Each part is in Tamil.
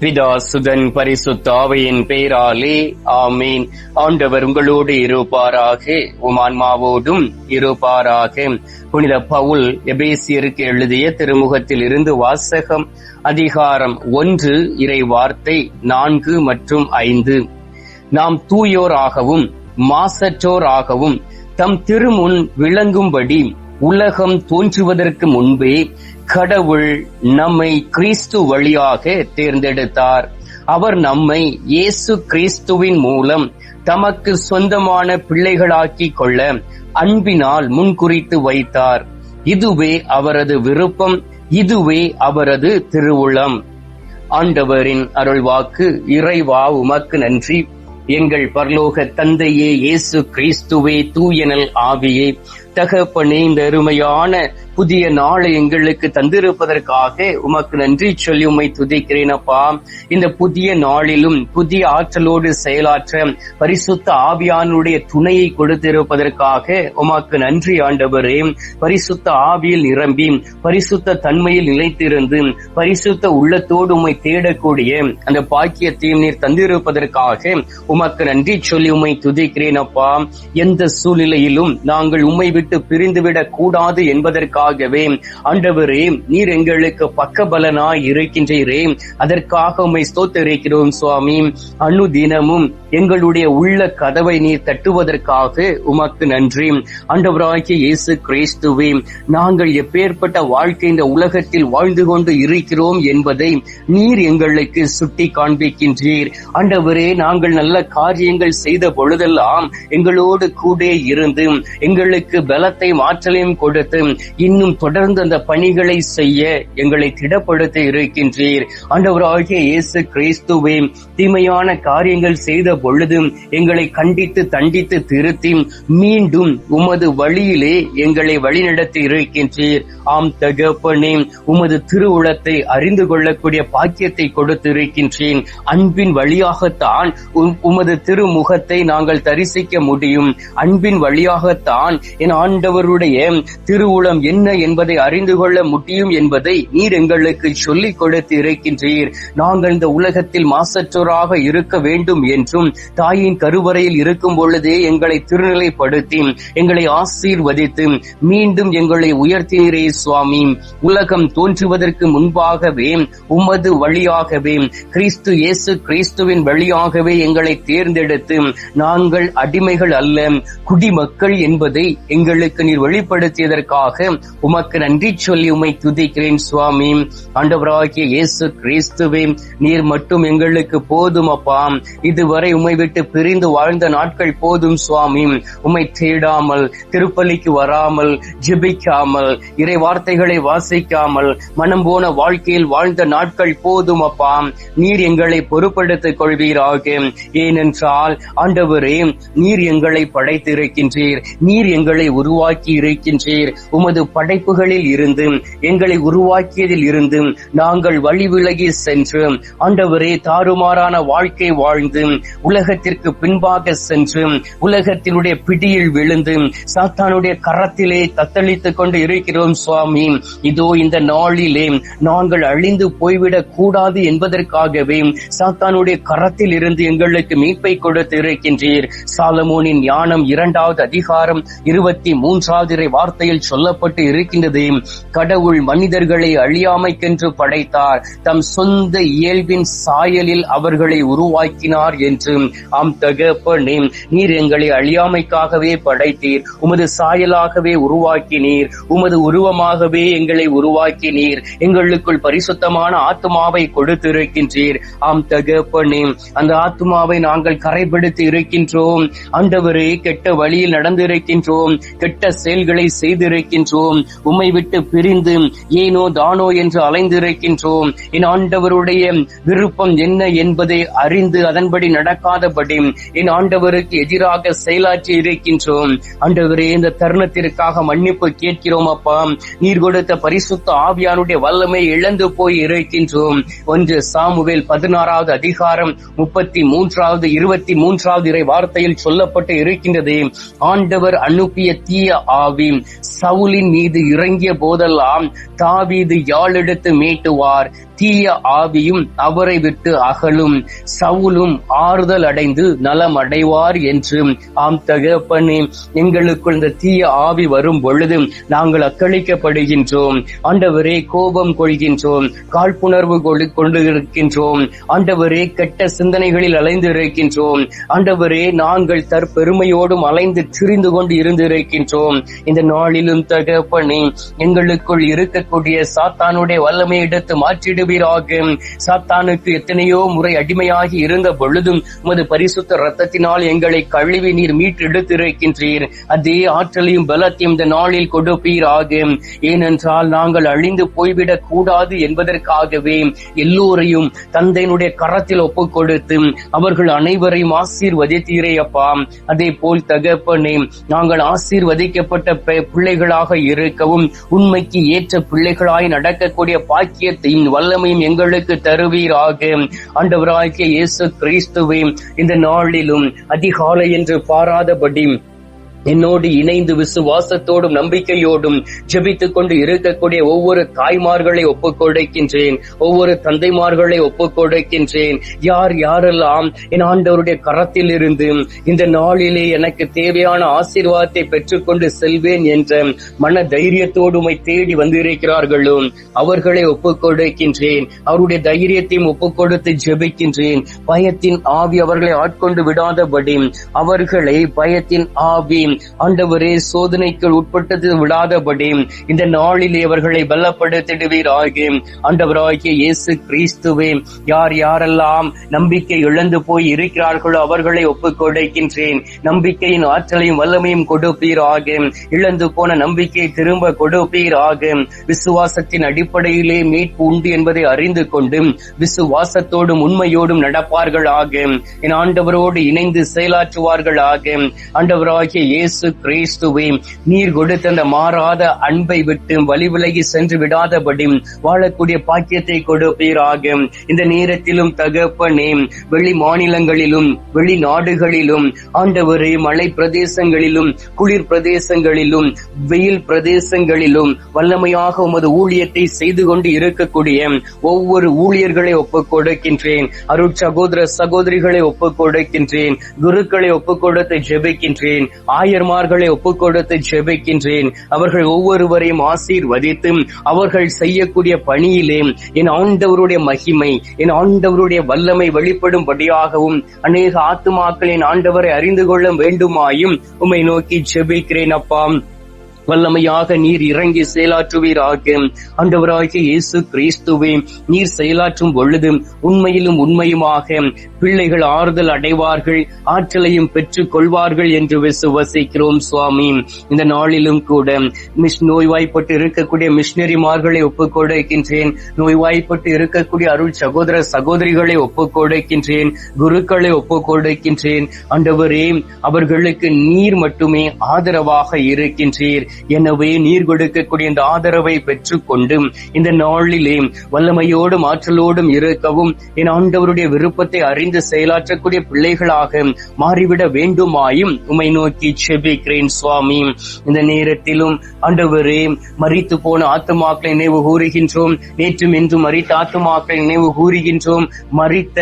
பிதாசுதன் பரிசுத்தாவையின் பெயராலே ஆமீன். ஆண்டவர் உங்களோடு இருப்பாராக உமான்மாவோடும் இருப்பாராக. புனித பவுல் எபேசியருக்கு எழுதிய திருமுகத்தில் இருந்து வாசகம் அதிகாரம் ஒன்று இறை வார்த்தை நான்கு மற்றும் ஐந்து. நாம் தூயோராகவும் மாசற்றோராகவும் தம் திருமுன் விளங்கும்படி உலகம் தோன்றுவதற்கு முன்பே கடவுள் நம்மை கிறிஸ்து வழியாக தேர்ந்தெடுத்தார். அவர் நம்மை இயேசு கிறிஸ்துவின் மூலம் தமக்கு சொந்தமான பிள்ளைகளாக்கி கொள்ள அன்பினால் முன்குறித்து வைத்தார். இதுவே அவரது விருப்பம் இதுவே அவரது திருவுளம். ஆண்டவரின் அருள்வாக்கு இறைவா உமக்கு நன்றி. எங்கள் பரலோக தந்தையே இயேசு கிறிஸ்துவே தூயனல் ஆவியே. தகப்பனே இந்த அருமையான புதிய நாளை எங்களுக்கு தந்திருப்பதற்காக உமக்கு நன்றி சொல்லி உம்மை துதிக்கிறேன் அப்பா. இந்த புதிய நாளிலும் புதிய ஆற்றலோடு செயலாற்ற பரிசுத்த ஆவியானுடைய துணையை கொடுத்திருப்பதற்காக உமக்கு நன்றி ஆண்டவரே. பரிசுத்த ஆவியில் நிரம்பி பரிசுத்த தன்மையில் நிலைத்திருந்து பரிசுத்த உள்ளத்தோடு உமை தேடக்கூடிய அந்த பாக்கியத்தையும் நீர் தந்திருப்பதற்காக உமக்கு நன்றி சொல்லி உம்மை துதிக்கிறேன் அப்பா. எந்த சூழ்நிலையிலும் நாங்கள் உம்மை விட்டு விட்டு பிரிந்துவிடக் கூடாது என்பதற்காகவே ஆண்டவரே நீர் எங்களுக்கு பக்கபலனாய் இருக்கின்றீரே. அதற்காக உம்மை ஸ்தோத்தரிக்கிறோம் சுவாமி. அனுதினமும் எங்களுடைய உள்ள கதவை நீர் தட்டுவதற்காக உமக்கு நன்றி. ஆண்டவராகிய இயேசு கிறிஸ்துவே நாங்கள் எப்பேற்பட்ட வாழ்க்கை இந்த உலகத்தில் வாழ்ந்து கொண்டு இருக்கிறோம் என்பதை நீர் எங்களுக்கு சுட்டி காண்பிக்கின்றீர். ஆண்டவரே நாங்கள் நல்ல காரியங்கள் செய்த பொழுதெல்லாம் எங்களோடு கூட இருந்து எங்களுக்கு பலத்தையும் ஆற்றலையும் கொடுத்து இன்னும் தொடர்ந்து அந்த பணிகளை செய்ய எங்களை திடப்படுத்த இருக்கின்றீர். ஆண்டவராகிய இயேசு கிறிஸ்துவே தீமையான காரியங்கள் செய்த பொழுதும் எங்களை கண்டித்து தண்டித்து திருத்தி மீண்டும் உமது வழியிலே எங்களை வழிநடத்தி இருக்கின்றீர். ஆம் தகப்பனே உமது திருவுளத்தை அறிந்து கொள்ளக்கூடிய பாக்கியத்தை கொடுத்து இருக்கின்றேன் அன்பின் வழியாகத்தான் உமது திருமுகத்தை நாங்கள் தரிசிக்க முடியும். அன்பின் வழியாகத்தான் என் ஆண்டவருடைய திருவுளம் என்ன என்பதை அறிந்து கொள்ள முடியும் என்பதை நீர் எங்களுக்கு சொல்லிக் கொடுத்து இருக்கின்றீர். நாங்கள் இந்த உலகத்தில் மாசற்றோராக இருக்க வேண்டும் என்றும் தாயின் கருவறையில் இருக்கும் பொழுதே எங்களை திருநிலைப்படுத்தி எங்களை ஆசீர்வதித்து மீண்டும் எங்களை உயர்த்தினரே சுவாமி. உலகம் தோன்றுவதற்கு முன்பாகவே உமது வழியாகவே கிறிஸ்து இயேசு கிறிஸ்துவின் வழியாகவே எங்களை தேர்ந்தெடுத்து நாங்கள் அடிமைகள் அல்ல குடிமக்கள் என்பதை எங்கள் எங்களுக்கு நீர் வெளிப்படுத்தியதற்காக உமக்கு நன்றி சொல்லி உமை துதிக்கிறேன் சுவாமி. ஆண்டவராகிய இயேசு கிறிஸ்துவே நீர் மட்டும் எங்களுக்கு போதும் அப்பா. இதுவரை உமை விட்டு பிரிந்து வாழ்ந்த நாட்கள் போதும் சுவாமி. உம்மை தேடாமல் திருப்பலிக்கு வராமல் ஜிபிக்காமல் இறை வார்த்தைகளை வாசிக்காமல் மனம் போன வாழ்க்கையில் வாழ்ந்த நாட்கள் போதும் அப்பா. நீர் எங்களை பொறுப்படுத்திக் கொள்வீராக. ஏனென்றால் ஆண்டவரே நீர் எங்களை படைத்திருக்கின்றீர். நீர் எங்களை உருவாக்கி இருக்கின்றீர். உமது படைப்புகளில் இருந்து எங்களை உருவாக்கியதில் இருந்து நாங்கள் வழி விலகி சென்று ஆண்டவரே தாறுமாறான வாழ்க்கை வாழ்ந்து உலகத்திற்கு பின்பாக சென்று உலகத்தினுடைய பிடியில் விழுந்து சாத்தானுடைய கரத்திலே தத்தளித்துக் கொண்டு இருக்கிறோம் சுவாமி. இதோ இந்த நாளிலே நாங்கள் அழிந்து போய்விடக் கூடாது என்பதற்காகவே சாத்தானுடைய கரத்தில் இருந்து எங்களுக்கு மீட்பை கொடுத்து இருக்கின்றீர். சாலமோனின் ஞானம் இரண்டாவது அதிகாரம் இருபத்தி மூன்றாவது வார்த்தையில் சொல்லப்பட்டு இருக்கின்றது. கடவுள் மனிதர்களை அழியாமைக்கென்று படைத்தார். தம் சொந்த இயல்பின் சாயலில் அவர்களை உருவாக்கினார் என்று ஆம் தகப்பனே நீர் எங்களை அழியாமைக்காகவே படைத்தீர். உமது சாயலாகவே உருவாக்கினீர். உமது உருவமாகவே எங்களை உருவாக்கினீர். எங்களுக்குள் பரிசுத்தமான ஆத்மாவை கொடுத்திருக்கின்றீர். ஆம் தகப்பனே அந்த ஆத்மாவை நாங்கள் கரைபிடித்து இருக்கின்றோம். ஆண்டவரே கெட்ட வழியில் நடந்திருக்கின்றோம். கெட்ட செயல்களை செய்திருக்கின்றோம். உம்மை விட்டு பிரிந்து ஏனோ தானோ என்று அலைந்திருக்கின்றோம். என் ஆண்டவருடைய விருப்பம் என்ன என்பதை அறிந்து அதன்படி நடக்காதபடி என் ஆண்டவருக்கு எதிராக செயலாற்றி இருக்கின்றோம். ஆண்டவரே இந்த தருணத்திற்காக மன்னிப்பு கேட்கிறோம் அப்பா. நீர் கொடுத்த பரிசுத்த ஆவியானுடைய வல்லமை இழந்து போய் இருக்கின்றோம். ஒன்று சாமுவேல் பதினாறாவது அதிகாரம் முப்பத்தி மூன்றாவது இருபத்தி மூன்றாவது இறை வார்த்தையில் சொல்லப்பட்டு இருக்கின்றது. ஆண்டவர் அனுப்பிய தீய ஆவி சவுலின் மீது இறங்கிய போதெல்லாம் தாவீது யாழெடுத்து மீட்டுவார். தீய ஆவியும் அவரை விட்டு அகலும். சவுலும் ஆறுதல் அடைந்து நலம் அடைவார் என்று. ஆம் தகப்பனே எங்களுக்குள் இந்த தீய ஆவி வரும் பொழுது நாங்கள் அக்களிக்கப்படுகின்றோம் ஆண்டவரே கோபம் கொள்கின்றோம். காழ்ப்புணர்வு கொண்டு- கொண்டு இருக்கின்றோம் ஆண்டவரே கெட்ட சிந்தனைகளில் அலைந்து இருக்கின்றோம் ஆண்டவரே நாங்கள் தற்பெருமையோடும் அலைந்து திரிந்து கொண்டு இருந்திருக்கின்றோம். இந்த நாளிலும் தகப்பனே எங்களுக்குள் இருக்கக்கூடிய சாத்தானுடைய வல்லமையை எடுத்து மாற்றிடுவீராக சாத்தானுக்கு எத்தனையோ முறை அடிமையாகி இருந்த பொழுதும் உமது பரிசுத்த ரத்தத்தினால் எங்களை கழுவி நீர் மீட்டெடுத்திருக்கின்றீர். அதே ஆற்றலையும் பலத்தையும் இந்த நாளில் கொடுப்பீராக ஏனென்றால் நாங்கள் அழிந்து போய்விடக் கூடாது என்பதற்காகவே எல்லோரையும் தந்தையினுடைய கரத்தில் ஒப்பு கொடுத்து அவர்கள் அனைவரையும் ஆசீர்வதித்தீரே அப்பா. அதே போல் தகப்பனே நாங்கள் ஆசீர்வதிக்கப்பட்ட பிள்ளைகளாக இருக்கவும் உண்மைக்கு ஏற்ற பிள்ளைகளாய் நடக்கக்கூடிய பாக்கியத்தையும் வல்ல வல்லமையும் எங்களுக்கு தருவீராக. ஆண்டவராகிய இயேசு கிறிஸ்துவே இந்த நாளிலும் அதிகாலை என்று பாராதபடி என்னோடு இணைந்து விசுவாசத்தோடும் நம்பிக்கையோடும் ஜெபித்துக் கொண்டு இருக்கக்கூடிய ஒவ்வொரு தாய்மார்களை ஒப்புக் கொடுக்கின்றேன் ஒவ்வொரு தந்தைமார்களை ஒப்புக் கொடுக்கின்றேன் யார் யாரெல்லாம் என் ஆண்டவருடைய கரத்தில் இருந்து இந்த நாளிலே எனக்கு தேவையான ஆசீர்வாதத்தை பெற்றுக்கொண்டு செல்வேன் என்ற மன தைரியத்தோடு தேடி வந்திருக்கிறார்களோ அவர்களை ஒப்புக் கொடுக்கின்றேன் அவருடைய தைரியத்தையும் ஒப்புக் கொடுத்து ஜெபிக்கின்றேன். பயத்தின் ஆவி அவர்களை ஆட்கொண்டு விடாதபடி அவர்களை பயத்தின் ஆவி ஆண்டவரே சோதனைக்கு உட்பட்டது விடாதபடி இந்த நாளிலே அவர்களை பலப்படுத்திடுவீராக. ஆண்டவராகிய இயேசு கிறிஸ்துவே யார் யாரெல்லாம் நம்பிக்கை இழந்து போய் இருக்கிறார்களோ அவர்களை ஒப்புக் கொடுக்கின்றேன் நம்பிக்கையின் ஆற்றலையும் வல்லமையும் கொடுப்பீராக. இழந்து போன நம்பிக்கையை திரும்ப கொடுப்பீராக. விசுவாசத்தின் அடிப்படையிலே மீட்பு உண்டு என்பதை அறிந்து கொண்டு விசுவாசத்தோடும் உண்மையோடும் நடப்பார்களாக. என் ஆண்டவரோடு இணைந்து செயலாற்றுவார்களாக. ஆண்டவராகிய இயேசு கிறிஸ்துவே நீர் கொடுத்த அந்த மாறாத அன்பை விட்டு வழி விலகி சென்று விடாதபடி வாழக்கூடிய பாக்கியத்தை கொடுப்பீராக. இந்த நேரத்திலும் தகப்பனே வெளி மாநிலங்களிலும் வெளி நாடுகளிலும் ஆண்டவரே மலை பிரதேசங்களிலும் குளிர் பிரதேசங்களிலும் வெயில் பிரதேசங்களிலும் வல்லமையாக உமது ஊழியத்தை செய்து கொண்டு இருக்கக்கூடிய ஒவ்வொரு ஊழியர்களை ஒப்புக் கொடுக்கின்றேன். அருட் சகோதர சகோதரிகளை ஒப்புக் கொடுக்கின்றேன். குருக்களை ஒப்புக் கொடுத்து ஜெபிக்கின்றேன். தாயர்மார்களை ஒப்புக் கொடுத்து ஜெபிக்கின்றேன் அவர்கள் ஒவ்வொருவரையும் ஆசீர்வதித்து அவர்கள் செய்யக்கூடிய பணியிலே என் ஆண்டவருடைய மகிமை என் ஆண்டவருடைய வல்லமை வெளிப்படும்படியாகவும் அநேக ஆத்துமாக்களின் ஆண்டவரை அறிந்து கொள்ள வேண்டுமாயும் உம்மை நோக்கி ஜெபிக்கிறேன் அப்பா. வல்லமையாக நீர் இறங்கி செயலாற்றுவீராக. ஆண்டவராகிய இயேசு கிறிஸ்துவே நீர் செயலாற்றும் பொழுது உண்மையிலும் உண்மையுமாக பிள்ளைகள் ஆறுதல் அடைவார்கள் ஆற்றலையும் பெற்றுக் கொள்வார்கள் என்று விசுவசிக்கிறோம் சுவாமி. இந்த நாளிலும் கூட மிஸ் நோய்வாய்ப்பட்டு இருக்கக்கூடிய மிஷினரிமார்களை ஒப்புக்கொடுக்கின்றேன் நோய்வாய்ப்பட்டு இருக்கக்கூடிய அருள் சகோதர சகோதரிகளை ஒப்புக்கொடுக்கின்றேன் குருக்களை ஒப்புக்கொடுக்கின்றேன் ஆண்டவரே அவர்களுக்கு நீர் மட்டுமே ஆதரவாக இருக்கின்றீர். எனவே நீர் கொடுக்கக்கூடிய இந்த ஆதரவை பெற்றுக்கொண்டு இந்த நாளிலே வல்லமையோடும் ஆற்றலோடும் இருக்கவும் என் ஆண்டவருடைய விருப்பத்தை அறிந்து செயலாற்றக்கூடிய பிள்ளைகளாக மாறிவிட வேண்டுமாயும் உமை நோக்கி செபிக்கிறேன் சுவாமி. இந்த நேரத்திலும் ஆண்டவரே மறித்து போன ஆத்துமாக்களை நினைவு கூறுகின்றோம். நேற்றும் இன்றும் மறித்த ஆத்துமாக்களை நினைவு கூறுகின்றோம். மறித்த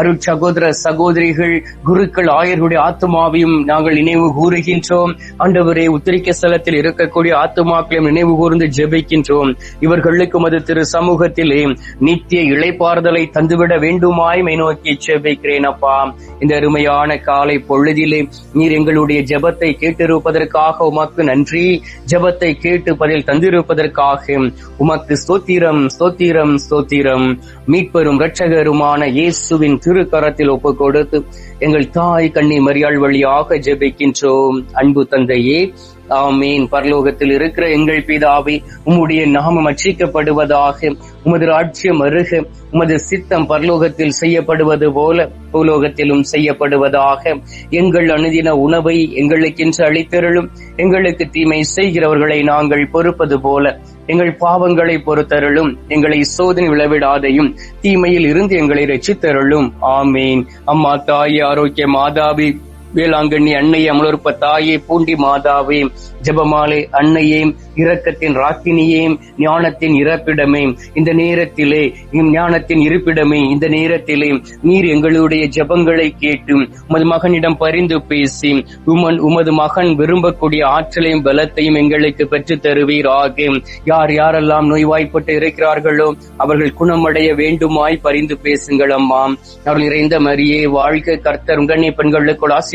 அருட் சகோதர சகோதரிகள் குருக்கள் ஆயர்களுடைய ஆத்மாவையும் நாங்கள் நினைவு கூறுகின்றோம். ஆண்டவரே உத்திரிக்க ஸ்தலத்தில் இருக்க இருக்கக்கூடிய ஆத்துமாக்களையும் நினைவு கூர்ந்து ஜெபிக்கின்றோம். இவர்களுக்கு மது திரு சமூகத்திலே நித்திய இழைப்பாறுதலை தந்துவிட வேண்டுமாய் நோக்கி ஜெபிக்கிறேன் அப்பா. இந்த அருமையான காலை பொழுதிலே நீர் எங்களுடைய ஜெபத்தை கேட்டிருப்பதற்காக உமக்கு நன்றி. ஜெபத்தை கேட்டு பதில் தந்திருப்பதற்காக உமக்கு ஸ்தோத்திரம் ஸ்தோத்திரம் ஸ்தோத்திரம். மீட்பெரும் இரட்சகருமான இயேசுவின் திருக்கரத்தில் ஒப்பு கொடுத்து எங்கள் தாய் கண்ணி மரியாள் வழியாக ஜெபிக்கின்றோம். அன்பு தந்தையே ஆமீன். பரலோகத்தில் இருக்கிற எங்கள் பிதாவை உம்முடைய நாமம் அச்சிக்கப்படுவதாக உமது ராட்சியம் அருக உமது சித்தம் பரலோகத்தில் செய்யப்படுவது போல பூலோகத்திலும் செய்யப்படுவதாக. எங்கள் அணுதின உணவை எங்களுக்கென்று அளித்தருளும் எங்களுக்கு தீமை செய்கிறவர்களை நாங்கள் பொறுப்பது போல எங்கள் பாவங்களை பொறுத்தருளும் எங்களை சோதனை விளவிடாதையும் தீமையில் இருந்து எங்களை ரட்சித்தருளும் ஆமீன். அம்மா தாய் ஆரோக்கிய மாதாவி வேளாங்கண்ணி அன்னையே அமலோற்ப தாயே பூண்டி மாதாவே ஜெபமாலை அன்னையே இரக்கத்தின் ராக்கினியே ஞானத்தின் இறப்பிடமே இந்த நேரத்திலே ஞானத்தின் இருப்பிடமே இந்த நேரத்திலே நீர் எங்களுடைய ஜெபங்களை கேட்டு உமது மகனிடம் பரிந்து பேசி உமன் உமது மகன் விரும்பக்கூடிய ஆற்றலையும் பலத்தையும் எங்களுக்கு பெற்றுத் தருவீராக. யார் யாரெல்லாம் நோய்வாய்ப்பட்டு இருக்கிறார்களோ அவர்கள் குணமடைய வேண்டுமாய் பரிந்து பேசுங்கள் அம்மா. அவர்கள் நிறைந்த மரியே வாழ்க்கை கர்த்தர் உங்கண்ணி பெண்களுக்குள்